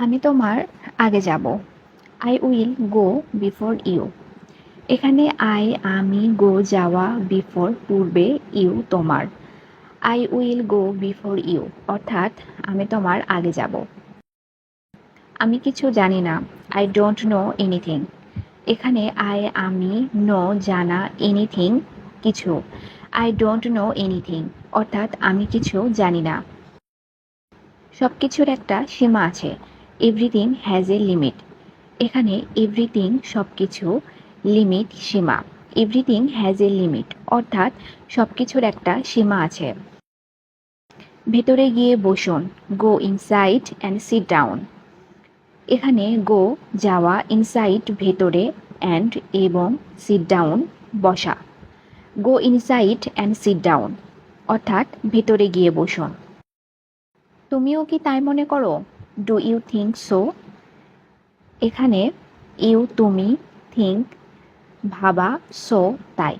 আমি তোমার আগে যাব। I will go before you এখানে আই আমি গো যাওয়া বিফোর পূর্বে ইউ তোমার। I will go before you অর্থাৎ আমি তোমার আগে যাব। আমি কিছু জানি না। আই ডোন্ট নো এনিথিং এখানে আই আমি নো জানা এনিথিং কিছু। আই ডোন্ট নো এনিথিং অর্থাৎ আমি কিছু জানি না। সব কিছুর একটা সীমা আছে। এভরিথিং হ্যাজ এ লিমিট এখানে এভরিথিং সব কিছু লিমিট সীমা। এভরিথিং হ্যাজ এ লিমিট অর্থাৎ সব কিছুর একটা সীমা আছে। ভেতরে গিয়ে বসুন go inside and sit down এখানে গো যাওয়া ইনসাইড ভেতরে অ্যান্ড এবং সিট ডাউন বসা। Go inside and sit down অর্থাৎ ভেতরে গিয়ে বসুন। তুমিও কি তাই মনে করো? ডু ইউ থিঙ্ক সো এখানে ইউ তুমি থিঙ্ক ভাবা সো তাই।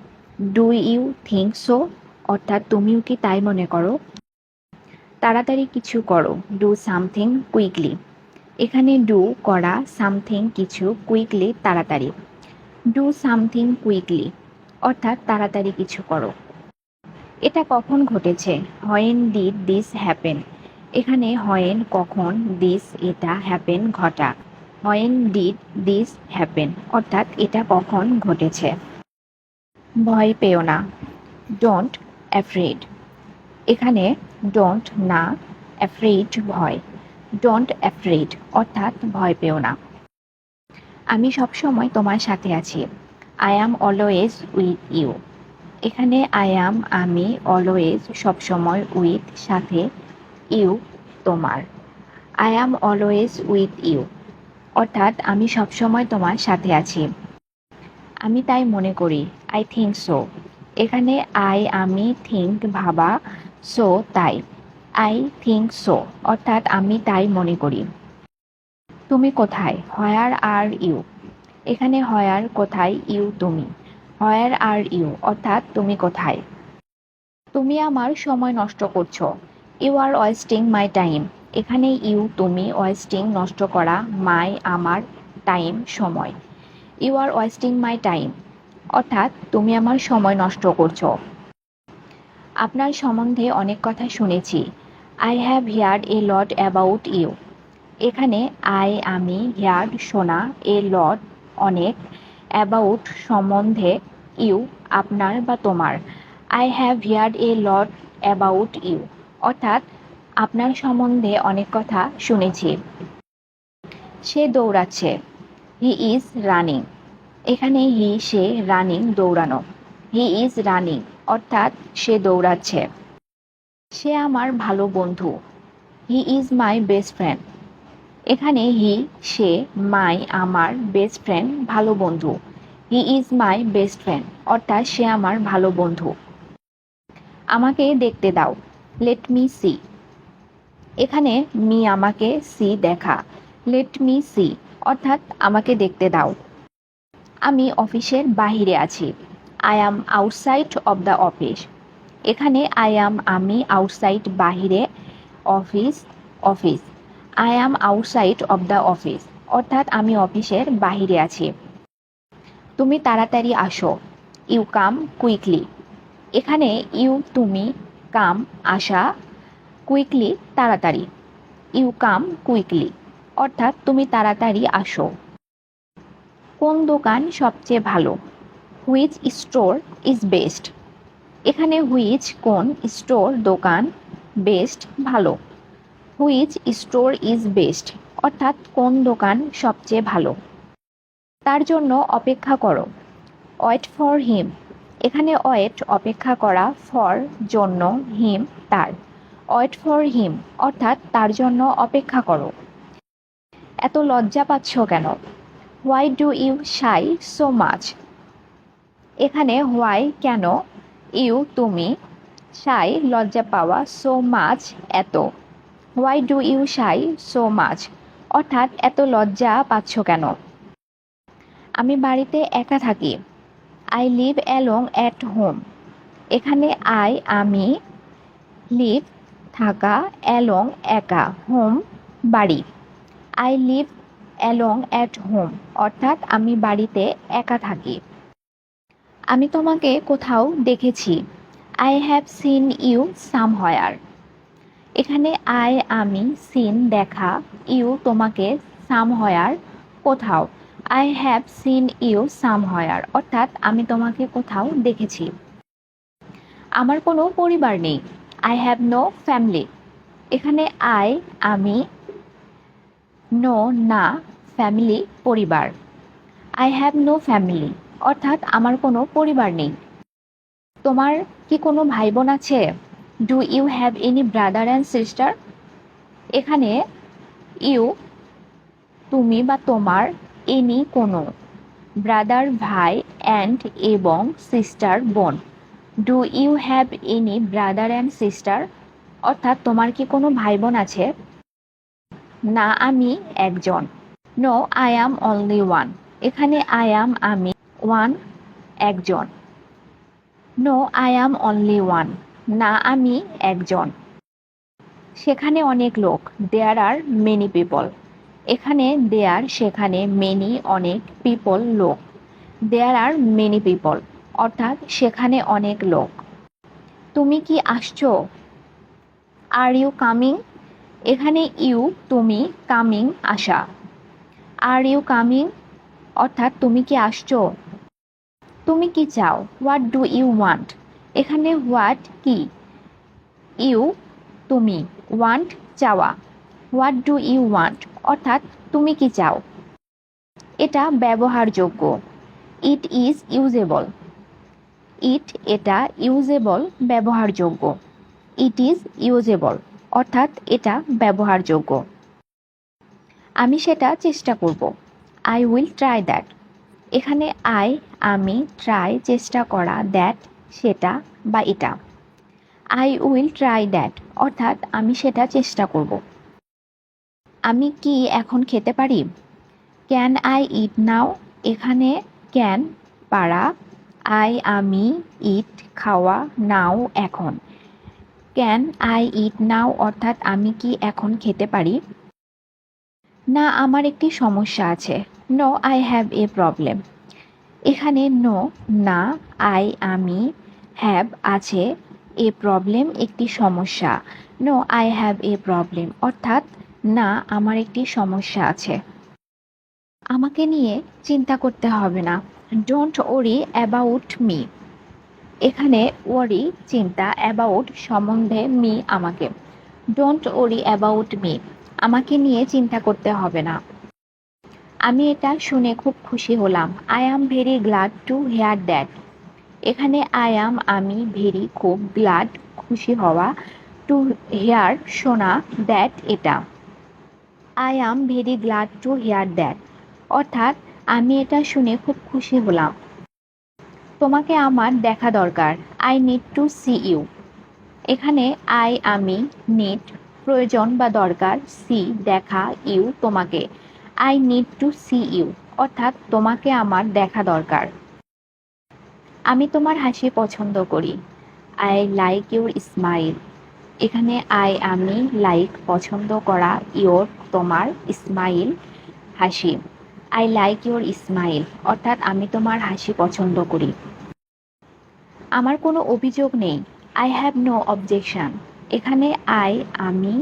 ডু ইউ থিঙ্ক সো অর্থাৎ তুমিও কি তাই মনে করো? তাড়াতাড়ি কিছু করো। ডু সামথিং কুইকলি এখানে ডু করা সামথিং কিছু কুইকলি তাড়াতাড়ি। ডু সামথিং কুইকলি অর্থাৎ তাড়াতাড়ি কিছু করো। এটা কখন ঘটেছে? হয়েন ডিড দিস হ্যাপেন এখানে হয়েন কখন দিস এটা হ্যাপেন ঘটা। হয়েন ডিড দিস হ্যাপেন, অর্থাৎ এটা কখন ঘটেছে। ভয় পেও না। Don't afraid. এখানে ডোন্ট না, অ্যাফ্রেড ভয়। ডোন্ট অ্যাফ্রেড, অর্থাৎ ভয় পেও না। আমি সবসময় তোমার সাথে আছি। I am always with you. এখানে আই অ্যাম, আমি অলওয়েজ সবসময় উইথ, সাথে ইউ, তোমার। I am always with you অর্থাৎ আমি সবসময় তোমার সাথে আছি। আমি তাই মনে করি। আই থিঙ্ক সো এখানে আই আমি থিঙ্ক ভাবা সো তাই। আই থিঙ্ক সো অর্থাৎ আমি তাই মনে করি। তুমি কোথায়? হয়ার আর ইউ এখানে হয়ার কোথায় ইউ তুমি। হয়ার আর ইউ অর্থাৎ তুমি কোথায়? তুমি আমার সময় নষ্ট করছ। You are wasting my time এখানে ইউ তুমি ওয়েস্টিং নষ্ট করা মাই আমার টাইম সময়। You are wasting my time অর্থাৎ, তুমি আমার সময় নষ্ট করছ। আপনার সম্বন্ধে অনেক কথা শুনেছি। I have heard a lot about you এখানে আই আমি হিয়ার্ড শোনা এ লট অনেক অ্যাবাউট সম্বন্ধে ইউ আপনার বা তোমার। I have heard a lot about you অর্থাৎ আপনার সম্বন্ধে অনেক কথা শুনেছি। সে দৌড়াচ্ছে। হি ইজ রানিং এখানে হি সে রানিং দৌড়ানো। হি ইজ রানিং অর্থাৎ সে দৌড়াচ্ছে। সে আমার ভালো বন্ধু। He is my best friend এখানে হি সে মাই আমার বেস্ট ফ্রেন্ড ভালো বন্ধু। He is my best friend অর্থাৎ সে আমার ভালো বন্ধু। আমাকে দেখতে দাও। লেট মি সি এখানে মি আমাকে সি দেখা। লেট মি সি অর্থাৎ আমাকে দেখতে দাও। আমি অফিসের বাহিরে আছি। I am outside of the office এখানে আই অ্যাম আমি আউটসাইড বাহিরে office office I am outside of the office অর্থাৎ আমি অফিসের বাহিরে আছি। তুমি তাড়াতাড়ি আসো। ইউ কাম কুইকলি এখানে ইউ তুমি কাম আসা কুইকলি, তাড়াতাড়ি। ইউ কাম কুইকলি, অর্থাৎ তুমি তাড়াতাড়ি আসো। কোন দোকান সবচেয়ে ভালো? Which store is best? এখানে হুইচ কোন স্টোর দোকান বেস্ট ভালো? হুইচ স্টোর ইজ বেস্ট, অর্থাৎ কোন দোকান সবচেয়ে ভালো? তার জন্য অপেক্ষা করো। Wait for him. এখানে ওয়েট অপেক্ষা করা ফর জন্য হিম তার। ওয়েট ফর হিম, অর্থাৎ তার জন্য অপেক্ষা করো। এত লজ্জা পাচ্ছ কেন? Why do you shy so much এখানে হোয়াই কেন? ইউ তুমি শাই লজ্জা পাওয়া সো মাচ এত। Why do you shy so much অর্থাৎ এত লজ্জা পাচ্ছ কেন? আমি বাড়িতে একা থাকি। I live along at home এখানে আই আমি লিভ থাকা অ্যালং একা হোম বাড়ি। I live along at home অর্থাৎ আমি বাড়িতে একা থাকি। আমি তোমাকে কোথাও দেখেছি। I have seen you somewhere এখানে আই আমি সিন দেখা ইউ তোমাকে সামহয়ার কোথাও। I have seen you somewhere অর্থাৎ আমি তোমাকে কোথাও দেখেছি। আমার কোনো পরিবার নেই। আই হ্যাভ নো ফ্যামিলি এখানে আই আমি নো না ফ্যামিলি পরিবার। আই হ্যাভ নো ফ্যামিলি অর্থাৎ আমার কোনো পরিবার নেই। তোমার কি কোনো ভাই বোন আছে? Do you have any brother and sister এখানে ইউ তুমি বা তোমার এনি কোনো। ব্রাদার, ভাই অ্যান্ড এবং সিস্টার, বোন। Do you have any brother and sister? অর্থাৎ তোমার কি কোনো ভাই বোন আছে? না, আমি একজন। No, I am only one. এখানে আই অ্যাম, আমি ওয়ান, একজন। No, I am only one. না, আমি একজন। সেখানে অনেক লোক। There are many people. এখানে দেয়ার সেখানে মেনি অনেক পিপল লোক। দেয়ার আর মেনি পিপল অর্থাৎ সেখানে অনেক লোক। তুমি কি আসছো? আর ইউ কামিং এখানে ইউ তুমি কামিং আসা। আর ইউ কামিং অর্থাৎ তুমি কি আসছো? তুমি কি চাও? হোয়াট ডু ইউ ওয়ান্ট এখানে হোয়াট কি? ইউ তুমি। ওয়ান্ট চাওয়া। হোয়াট ডু ইউ ওয়ান্ট অর্থাৎ তুমি কি চাও? এটা ব্যবহারযোগ্য। ইট ইজ ইউজেবল ইট এটা ইউজেবল ব্যবহারযোগ্য। ইট ইজ ইউজেবল অর্থাৎ এটা ব্যবহারযোগ্য। আমি সেটা চেষ্টা করব। আই উইল ট্রাই দ্যাট এখানে আই আমি ট্রাই চেষ্টা করা দ্যাট সেটা বা এটা। আই উইল ট্রাই দ্যাট অর্থাৎ আমি সেটা চেষ্টা করব। আমি কি এখন খেতে পারি? Can I eat now? এখানে ক্যান পারা। আই, আমি ইট খাওয়া নাও এখন। ক্যান আই ইট নাও, অর্থাৎ আমি কি এখন খেতে পারি? না, আমার একটি সমস্যা আছে। No, I have a problem. এখানে নো, না, আই, আমি হ্যাভ আছে এ প্রবলেম, একটি সমস্যা। No, I have a problem, অর্থাৎ না, আমার একটি সমস্যা আছে। আমাকে নিয়ে চিন্তা করতে হবে না। ডোন্ট ওরি অ্যাবাউট মি এখানে ওরি চিন্তা অ্যাবাউট সম্বন্ধে মি আমাকে। ডোন্ট ওরি অ্যাবাউট মি আমাকে নিয়ে চিন্তা করতে হবে না। আমি এটা শুনে খুব খুশি হলাম। I am very glad to hear that এখানে আই অ্যাম আমি ভেরি খুব গ্লাড খুশি হওয়া টু হেয়ার শোনা দ্যাট এটা। I am very glad to hear that অর্থাৎ, আমি এটা শুনে খুব খুশি হলাম। তোমাকে আমার দেখা দরকার। I need to see you এখানে আই আমি নিড প্রয়োজন বা দরকার সি দেখা ইউ তোমাকে। I need to see you অর্থাৎ, তোমাকে আমার দেখা দরকার। আমি তোমার হাসি পছন্দ করি। আই লাইক ইউর স্মাইল এখানে আই আমি লাইক পছন্দ করা ইয়োর তোমার স্মাইল হাসি। আই লাইক ইউর স্মাইল অর্থাৎ আমি তোমার হাসি পছন্দ করি। আমার কোনো অভিযোগ নেই। আই হ্যাভ নো অবজেকশন এখানে আই আমি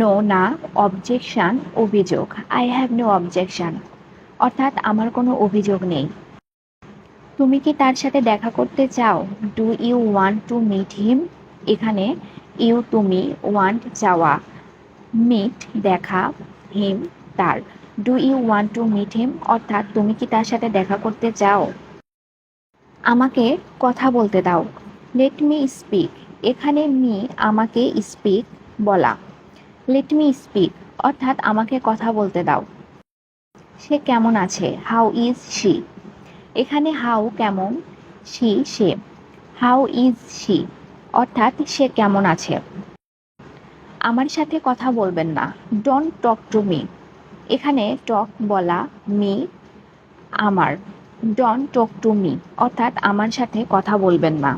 নো না অবজেকশন অভিযোগ। আই হ্যাভ নো অবজেকশন অর্থাৎ আমার কোনো অভিযোগ নেই। তুমি কি তার সাথে দেখা করতে চাও? Do you want to meet him এখানে ইউ তুমি ওয়ান্ট চাওয়া মিট দেখা হিম তার। Do you want to meet him? অর্থাৎ তুমি কি তার সাথে দেখা করতে চাও? আমাকে কথা বলতে দাও। লেট মি স্পিক এখানে মি আমাকে স্পিক বলা। লেট মি স্পিক অর্থাৎ আমাকে কথা বলতে দাও। সে কেমন আছে? হাউ ইজ শি এখানে হাউ কেমন? শি সে হাউ ইজ শি অর্থাৎ সে কেমন আছে? আমার সাথে কথা বলবেন না। ডোন্ট টক টু মি এখানে টক বলা মি আমার। ডন টক টু মি অর্থাৎ আমার সাথে কথা বলবেন না।